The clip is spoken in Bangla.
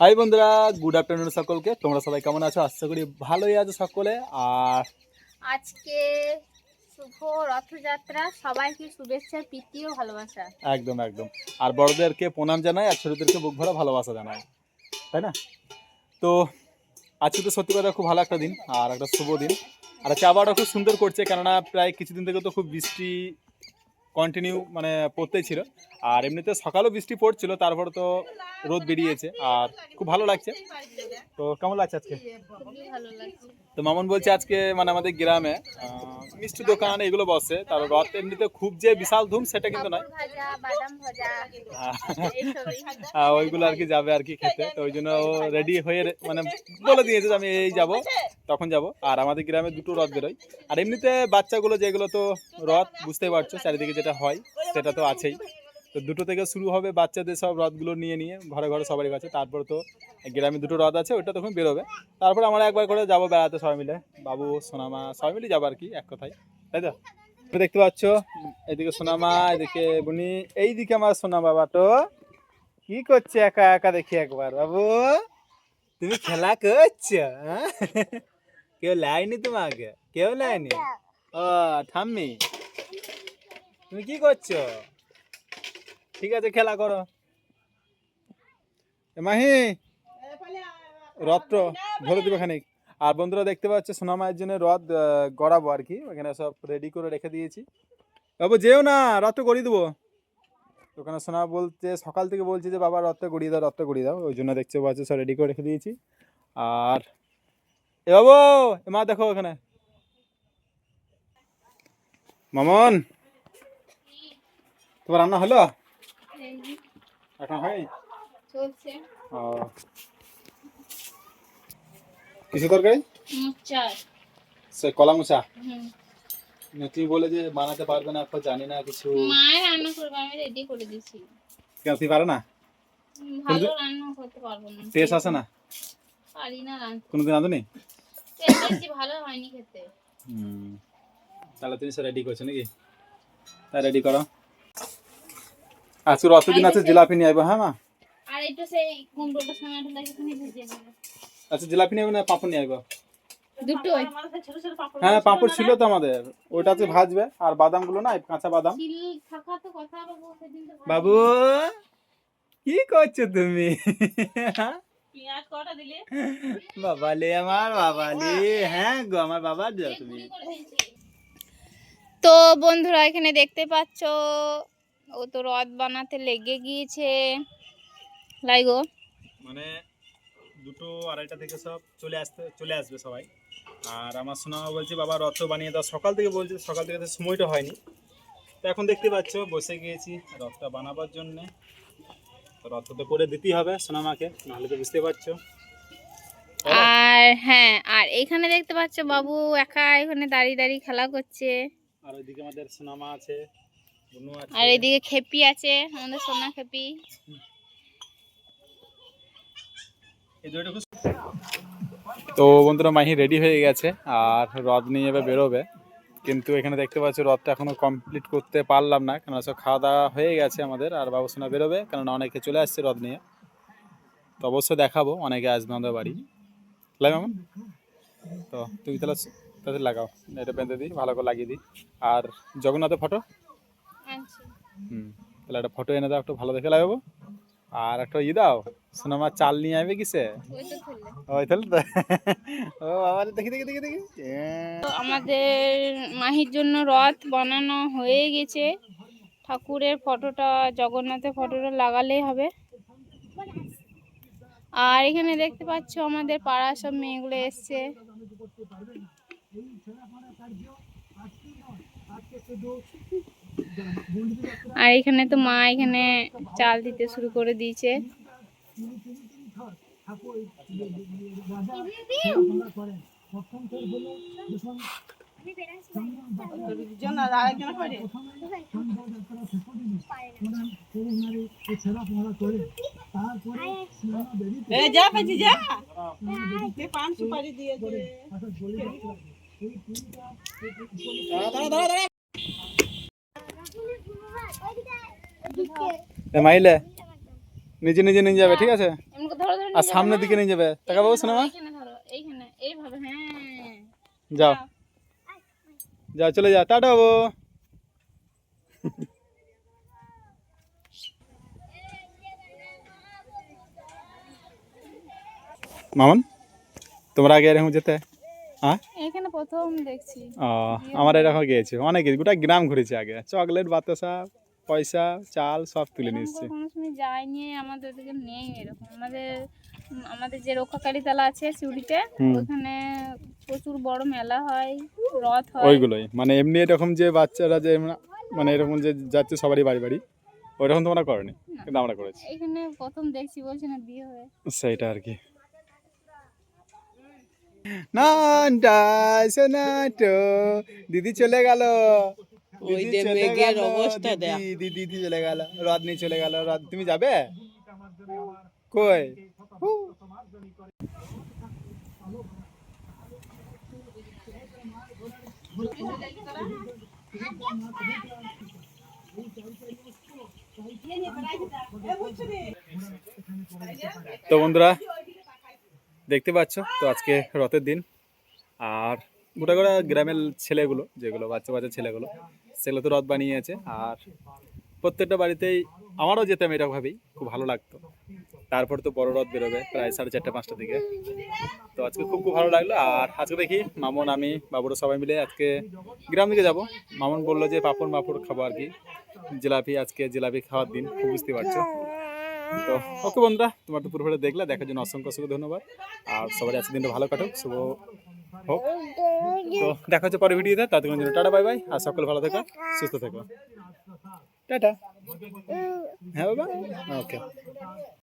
হাই বন্ধুরা। গুড আফটারনুন সকলকে। তোমরা সবাই কেমন আছো? আশা করি ভালোই আছো সকলে। আর আজকে শুভ রথযাত্রা। সবাইকে শুভেচ্ছা প্রীতি ও ভালোবাসা। একদম একদম। আর বড়দেরকে প্রণাম জানাই আর ছোটদেরকে বুক ভরা ভালোবাসা জানাই। তাই না? তো আজকে তো সত্যি কথা খুব ভালো একটা দিন আর একটা শুভ দিন। আর আজকে আবহাওয়াটা খুব সুন্দর করছে কেননা প্রায় কিছুদিন থেকে তো খুব বৃষ্টি কন্টিনিউ মানে পড়তেই ছিল। আর এমনিতে সকালও বৃষ্টি পড়ছিল, তারপরে তো রোদ বেরিয়েছে, আর খুব ভালো লাগছে। তো কেমন লাগছে আজকে? ভালো লাগছে। তো মামুন বলছে আজকে মানে আমাদের গ্রামে মিষ্টি দোকান এগুলো বসে। তার রথ এমনিতে খুব যে বিশাল ধুম সেটা কিন্তু নয়। এইসবই আহ, ওইগুলো আর কি যাবে আর কি খেতে। তো ওই জন্য রেডি হয়ে মানে বলে দিয়েছে যে আমি এই যাব তখন যাব। আর আমাদের গ্রামে দুটো রথ বেরোয়। আর এমনিতে বাচ্চাগুলো যেগুলো তো রথ বুঝতেই পারছ চারিদিকে যেটা হয় সেটা তো আছেই। তো দুটো থেকে শুরু হবে বাচ্চাদের সব রথগুলো নিয়ে নিয়ে, ঘরে ঘরে সবারই কাছে। তারপর তো গ্রামে দুটো রথ আছে, ওইটা তখন বেরোবে। তারপর আমরা একবার করে যাব বেড়াতে সবাই মিলে। বাবু, সোনামা সবাই মিলে যাব আর কি, এক কথায়। তাই তো? তো দেখতে পাচ্ছ, এদিকে সোনামা, এদিকে বুনি, এইদিকে আমার সোনা বাবাটো কি করছে একা একা দেখি একবার, বাবু? তুমি খেলা করছ হ্যাঁ? কেউ লাইনি তোমাকে? কেউ লাইনি? ও, ঠাম্মি। তুমি কি করছ? ঠিক আছে, খেলা করো। মাহি, রথ ধরে দিবে খানিক। আর বন্ধুরা দেখতে পাচ্ছে সোনামায়ের জন্য রথ গড়াবো আর কি। ওখানে সব রেডি করে রেখে দিয়েছি। বাবু, যেও না রথটা গড়িয়ে দেবো। ওখানে সোনা বলতে সকাল থেকে বলছি যে, বাবা, রথটা গড়িয়ে দাও, রথটা গড়িয়ে দাও। ওই জন্য দেখছে বাচ্চা সব রেডি করে রেখে দিয়েছি। আর এ বাবু মা দেখো ওখানে। মামন, তোমার রান্না হলো? এখন হয় চলছে। ও। কিছু তরকারি? সে কলা মুসা হুম। তুমি বলে যে বানাতে পারবে না এখন জানি না কিছু মায়ের রান্না করবে আমি রেডি করে দিছি। কেন তুমি পারো না? ভালো রান্না করতে পারব না। টেস্ট আসে না? পারি না রান্না। কোনোদিন আদনি বেশি ভালো হয়নি খেতে। হুম। তাহলে তুমি সব রেডি করছ নাকি? তাই রেডি করো। আজকে রথের দিন আছে জিলাপি নিয়ে আসব হ্যাঁ মা? আর একটু সেই কুমড়োটা টমেটো লাগে দেবো আচ্ছা জিলাপি নিয়ে না পাঁপড় নিয়ে আসব দুটোই। হ্যাঁ পাঁপড় ছিল তো আমাদের। ওইটা আছে ভাজবে আর বাদামগুলো না কাঁচা বাদাম। চিল থাকা তো কথা বলব সেদিন তো বাবু কি করছ তুমি? দিলে? বাবালে আমার বাবালে। হ্যাঁ গো আমার বাবা দাও তুমি। তো বন্ধুরা এখানে দেখতে পাচ্ছ ও তো রথ বানাতে লেগে গিয়েছে। লাইগো মানে দুটো আড়াইটা থেকে সব চলে আসতে চলে আসবে সবাই। আর আমার শোনা বলছে বাবা রথ বানিয়ে দাও। সকাল থেকে বলছে সকাল থেকে তো সময়টা হয়নি। তো এখন দেখতে পাচ্ছ বসে গিয়েছি রথটা বানাবার জন্যে। তো রথ তো করে দিতেই হবে সোনামাকে নাহলে তো বুঝতে পারছ। আর হ্যাঁ আর এখানে দেখতে পাচ্ছ বাবু একা এখানে দাঁড়িয়ে দাঁড়িয়ে খেলা করছে। আর ওইদিকে আমাদের সোনামা আছে। আর এদিকে খেপি আছে আমাদের সোনা খেপি। তো বন্ধুরা মাহি রেডি হয়ে গেছে আর রথ নিয়ে এবার বেরোবে। কিন্তু এখানে দেখতে পাচ্ছি রথটা এখনও কমপ্লিট করতে পারলাম না কেন সব খাওয়া দাওয়া হয়ে গেছে আমাদের আর বাবুসোনা বেরোবে কেননা অনেকে চলে আসছে রথ নিয়ে। তো অবশ্যই দেখাবো অনেকে আসবে আমাদের বাড়ি। লাই মামন তো তুমি তাহলে তাদের লাগাও এটা বেঁধে দিই ভালো করে লাগিয়ে দিই। আর জগন্নাথের ফটো হুম তাহলে একটা ফটো এনে দাও একটু ভালো দেখে লাগাবো। আর একটা ই দাও সোনামা চাল নিয়ে আসবে কিসে? ওই তাহলে তো ও বাবা দেখি দেখি দেখি দেখি। আমাদের মাহির জন্য রথ বানানো হয়ে গেছে। ঠাকুরের ফটোটা জগন্নাথের ফটোটা লাগালেই হবে। আর এখানে দেখতে পাচ্ছ আমাদের পাড়া সব মেয়েগুলো এসছে। আর এখানে তো মা এখানে চাল দিতে শুরু করে দিয়েছে। এ যা পেছি যা কে পান সুপারি দিয়েছে এ মাইলে? নিজে নিজে নিয়ে যাবে ঠিক আছে? আর সামনের দিকে নিয়ে যাবে। টাকা পাবো শোনা যাও। যাও চলে যা। টাটা বাবু। মামন তোমরা আগে এরকম যেতে। হ্যাঁ এখানে প্রথম দেখছি। ও আমার এরকম গিয়েছে। অনেক গোটা গ্রাম ঘুরেছে আগে। চকলেট বাতাসা। পয়সা চাল সব তুলে নিচ্ছে কোনো সময় যায়নি আমাদের দিকে নেই এরকম। আমাদের আমাদের যে রক্ষাকালী তালা আছে হুম। ওখানে প্রচুর বড় মেলা হয় রথ হয়। ওইগুলোই। মানে এমনি এরকম যে বাচ্চারা যে মানে এরকম যে যাচ্ছে সবারই বাড়ি বাড়ি ওইরকম তোমরা করনি কিন্তু আমরা করেছি। এখানে প্রথম দেখছি বলছে না বিয়ে হয়ে। সেইটা আর কি। দিদি চলে গেল। ওই যে মেঘের অবস্থা দেখ। দিদি দিদি চলে গেল রদ নিয়ে চলে গেল রদ তুমি যাবে কই। তো বন্ধুরা দেখতে পাচ্ছ তো আজকে রথের দিন আর গোটা গোটা গ্রামের ছেলেগুলো, যেগুলো বাচ্চা বাচ্চা ছেলেগুলো, সেগুলো তো রথ বানিয়েছে। আর প্রত্যেকটা বাড়িতেই আমারও যেতাম এটা ভাবেই খুব ভালো লাগতো। তারপর তো বড় রথ বেরোবে প্রায় সাড়ে চারটে, পাঁচটার দিকে। তো আজকে খুব খুব ভালো লাগল। আর আজকে দেখি মামন, আমি, বাবুরা সবাই মিলে আজকে গ্রাম দিকে যাব। মামন বলল যে পাপড় মাপড় খাব আর কি। জিলাপি, আজকে জিলাপি খাওয়ার দিন, খুব বুঝতে পারছ। তো ওকে বন্ধুরা, তোমার তো পুরোপুরি দেখলে, দেখার জন্য অসংখ্য অসংখ্য ধন্যবাদ। আর সবার আজকের দিনটা ভালো কাটুক। শুভ হোক তো দেখা হচ্ছে পরে ভিডিওতে ততক্ষণ জন্য টাটা বাই বাই আর সকল ভালো থেকো সুস্থ থেকো। টাটা। হ্যাঁ বাবা? ওকে